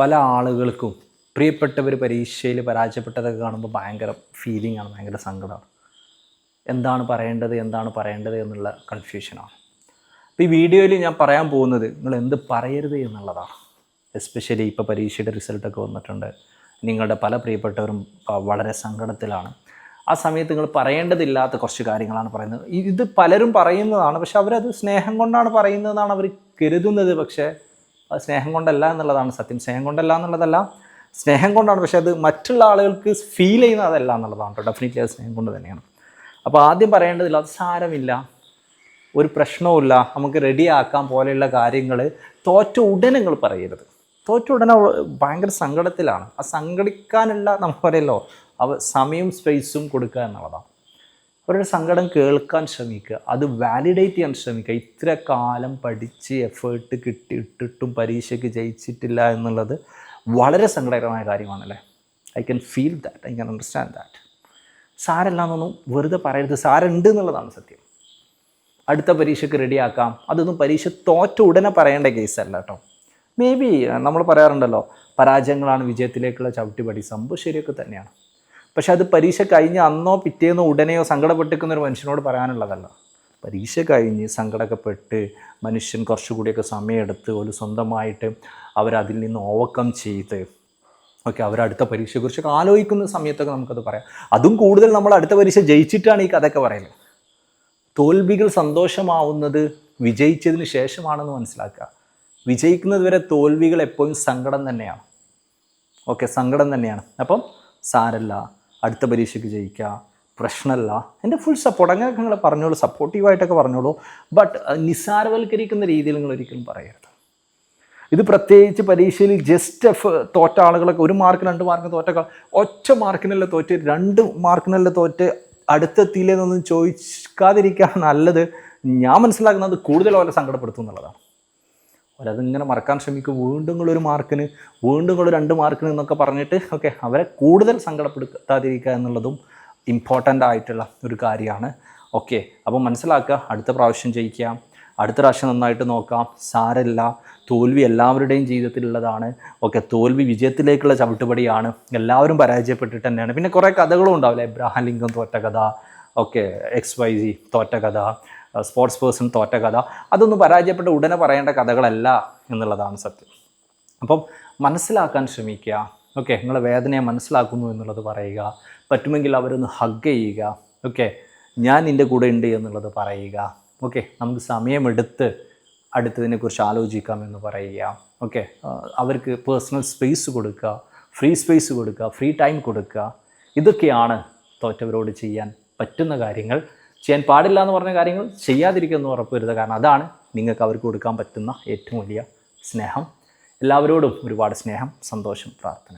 പല ആളുകൾക്കും പ്രിയപ്പെട്ടവർ പരീക്ഷയിൽ പരാജയപ്പെട്ടതൊക്കെ കാണുമ്പോൾ ഭയങ്കര ഫീലിംഗ് ആണ് ഭയങ്കര സങ്കടമാണ്. എന്താണ് പറയേണ്ടത് എന്താണ് പറയേണ്ടത് എന്നുള്ള കൺഫ്യൂഷനാണ് അപ്പോൾ ഈ വീഡിയോയിൽ ഞാൻ പറയാൻ പോകുന്നത് നിങ്ങൾ എന്ത് പറയരുത് എന്നുള്ളതാണ്. എസ്പെഷ്യലി ഇപ്പോൾ പരീക്ഷയുടെ റിസൾട്ടൊക്കെ വന്നിട്ടുണ്ട്. നിങ്ങളുടെ പല പ്രിയപ്പെട്ടവരും വളരെ സങ്കടത്തിലാണ്. ആ സമയത്ത് നിങ്ങൾ പറയേണ്ടതില്ലാത്ത കുറച്ച് കാര്യങ്ങളാണ് പറയുന്നത്. ഇത് പലരും പറയുന്നതാണ് പക്ഷെ അവരത് സ്നേഹം കൊണ്ടാണ് പറയുന്നതെന്നാണ് അവർ കരുതുന്നത്. പക്ഷേ സ്നേഹം കൊണ്ടല്ല എന്നുള്ളതാണ് സത്യം. സ്നേഹം കൊണ്ടല്ല എന്നുള്ളതല്ല. സ്നേഹം കൊണ്ടാണ്. പക്ഷേ അത് മറ്റുള്ള ആളുകൾക്ക് ഫീൽ ചെയ്യുന്നതല്ല എന്നുള്ളതാണ് കേട്ടോ. ഡെഫിനറ്റ്ലി അത് സ്നേഹം കൊണ്ട് തന്നെയാണ്. അപ്പോൾ ആദ്യം പറയേണ്ടതില്ല അത് സാരമില്ല. ഒരു പ്രശ്നവുമില്ല. നമുക്ക് റെഡിയാക്കാൻ പോലെയുള്ള കാര്യങ്ങൾ തോറ്റ ഉടനെ നിങ്ങൾ പറയരുത്. തോറ്റ ഉടനെ ഭയങ്കര സങ്കടത്തിലാണ്. ആ സങ്കടിക്കാനുള്ള നമുക്ക് പറയല്ലോ അവ സമയവും സ്പേസും കൊടുക്കുക എന്നുള്ളതാണ്. അവരുടെ സങ്കടം കേൾക്കാൻ ശ്രമിക്കുക. അത് വാലിഡേറ്റ് ചെയ്യാൻ ശ്രമിക്കുക. ഇത്ര കാലം പഠിച്ച് എഫേർട്ട് കിട്ടി ഇട്ടിട്ടും പരീക്ഷയ്ക്ക് ജയിച്ചിട്ടില്ല എന്നുള്ളത് വളരെ സങ്കടകരമായ കാര്യമാണല്ലേ? I can feel that I can understand that സാരല്ലാന്നൊന്നും വെറുതെ പറയരുത്. സാരുണ്ട് എന്നുള്ളതാണ് സത്യം. അടുത്ത പരീക്ഷയ്ക്ക് റെഡിയാക്കാം അതൊന്നും പരീക്ഷ തോറ്റ ഉടനെ പറയേണ്ട കേസല്ല കേട്ടോ. മേ ബി നമ്മൾ പറയാറുണ്ടല്ലോ പരാജയങ്ങളാണ് വിജയത്തിലേക്കുള്ള ചവിട്ടുപടി. സംഭവം ശരിയൊക്കെ തന്നെയാണ്. പക്ഷെ അത് പരീക്ഷ കഴിഞ്ഞ് അന്നോ പിറ്റേന്നോ ഉടനെയോ സങ്കടപ്പെട്ടിരിക്കുന്ന ഒരു മനുഷ്യനോട് പറയാനുള്ളതല്ല. പരീക്ഷ കഴിഞ്ഞ് സങ്കടക്കപ്പെട്ട് പെട്ട് മനുഷ്യൻ കുറച്ചുകൂടിയൊക്കെ സമയമെടുത്ത് ഒരു സ്വന്തമായിട്ട് അവരതിൽ നിന്ന് ഓവർകം ചെയ്ത് ഓക്കെ അവർ അടുത്ത പരീക്ഷയെക്കുറിച്ചൊക്കെ ആലോചിക്കുന്ന സമയത്തൊക്കെ നമുക്കത് പറയാം. അതും കൂടുതൽ നമ്മൾ അടുത്ത പരീക്ഷ ജയിച്ചിട്ടാണ് ഈ കഥയൊക്കെ പറയുന്നത്. തോൽവികൾ സന്തോഷമാവുന്നത് വിജയിച്ചതിന് ശേഷമാണെന്ന് മനസ്സിലാക്കുക. വിജയിക്കുന്നത് വരെ തോൽവികൾ എപ്പോഴും സങ്കടം തന്നെയാണ്. ഓക്കെ സങ്കടം തന്നെയാണ്. അപ്പം സാരല്ല. അടുത്ത പരീക്ഷയ്ക്ക് ജയിക്കുക. പ്രശ്നമല്ല. എന്റെ ഫുൾ സപ്പോർട്ട് അങ്ങനെയൊക്കെ നിങ്ങൾ പറഞ്ഞോളൂ. സപ്പോർട്ടീവായിട്ടൊക്കെ പറഞ്ഞോളൂ. ബട്ട് നിസ്സാരവൽക്കരിക്കുന്ന രീതിയിൽ നിങ്ങൾ ഒരിക്കലും പറയരുത്. ഇത് പ്രത്യേകിച്ച് പരീക്ഷയിൽ ജസ്റ്റ് എഫ് തോറ്റ ആളുകളൊക്കെ ഒരു മാർക്ക് രണ്ട് മാർക്ക് തോറ്റ ഒറ്റ മാർക്കിനല്ല തോറ്റ് രണ്ട് മാർക്കിനല്ല തോറ്റ് അടുത്തെത്തിയില്ലെന്നൊന്നും ചോദിക്കാതിരിക്കാൻ നല്ലത്. ഞാൻ മനസ്സിലാക്കുന്നത് കൂടുതൽ അവരെ സങ്കടപ്പെടുത്തും എന്നുള്ളതാണ്. അവരതിങ്ങനെ മറക്കാൻ ശ്രമിക്കും. വീണ്ടും ഒരു മാർക്കിന് വീണ്ടും കൂടെ രണ്ട് മാർക്കിന് എന്നൊക്കെ പറഞ്ഞിട്ട് ഓക്കെ അവരെ കൂടുതൽ സങ്കടപ്പെടുത്താതിരിക്കുക എന്നുള്ളതും ഇമ്പോർട്ടന്റ് ആയിട്ടുള്ള ഒരു കാര്യമാണ്. ഓക്കെ അപ്പോൾ മനസ്സിലാക്കുക അടുത്ത പ്രാവശ്യം ജയിക്കാം. അടുത്ത പ്രാവശ്യം നന്നായിട്ട് നോക്കാം. സാരല്ല തോൽവി എല്ലാവരുടെയും ജീവിതത്തിലുള്ളതാണ്. ഓക്കെ തോൽവി വിജയത്തിലേക്കുള്ള ചവിട്ടുപടിയാണ്. എല്ലാവരും പരാജയപ്പെട്ടിട്ട് തന്നെയാണ്. പിന്നെ കുറേ കഥകളും ഉണ്ടാവില്ലേ? എബ്രാഹാം ലിംഗം തോറ്റ കഥ ഓക്കെ എക്സ് വൈ ജി തോറ്റ കഥ. സ്പോർട്സ് പേഴ്സൺ തോറ്റ കഥ. അതൊന്നും പരാജയപ്പെട്ട ഉടനെ പറയേണ്ട കഥകളല്ല എന്നുള്ളതാണ് സത്യം. അപ്പം മനസ്സിലാക്കാൻ ശ്രമിക്കുക. ഓക്കെ നിങ്ങളെ വേദനയെ മനസ്സിലാക്കുന്നു എന്നുള്ളത് പറയുക. പറ്റുമെങ്കിൽ അവരൊന്ന് ഹഗ് ചെയ്യുക. ഓക്കെ ഞാൻ നിന്റെ കൂടെ ഉണ്ട് എന്നുള്ളത് പറയുക. ഓക്കെ നമുക്ക് സമയമെടുത്ത് അടുത്തതിനെക്കുറിച്ച് ആലോചിക്കാം എന്ന് പറയുക. ഓക്കെ അവർക്ക് പേഴ്സണൽ സ്പേസ് കൊടുക്കുക. ഫ്രീ സ്പേസ് കൊടുക്കുക. ഫ്രീ ടൈം കൊടുക്കുക. ഇതൊക്കെയാണ് തോറ്റവരോട് ചെയ്യാൻ പറ്റുന്ന കാര്യങ്ങൾ. ചെയ്യാൻ പാടില്ല എന്ന് പറഞ്ഞ കാര്യങ്ങൾ ചെയ്യാതിരിക്കുക എന്ന് ഉറപ്പുവരുത്തുക. കാരണം അതാണ് നിങ്ങൾക്ക് അവർക്ക് കൊടുക്കാൻ പറ്റുന്ന ഏറ്റവും വലിയ സ്നേഹം. എല്ലാവരോടും ഒരുപാട് സ്നേഹം സന്തോഷം പ്രാർത്ഥന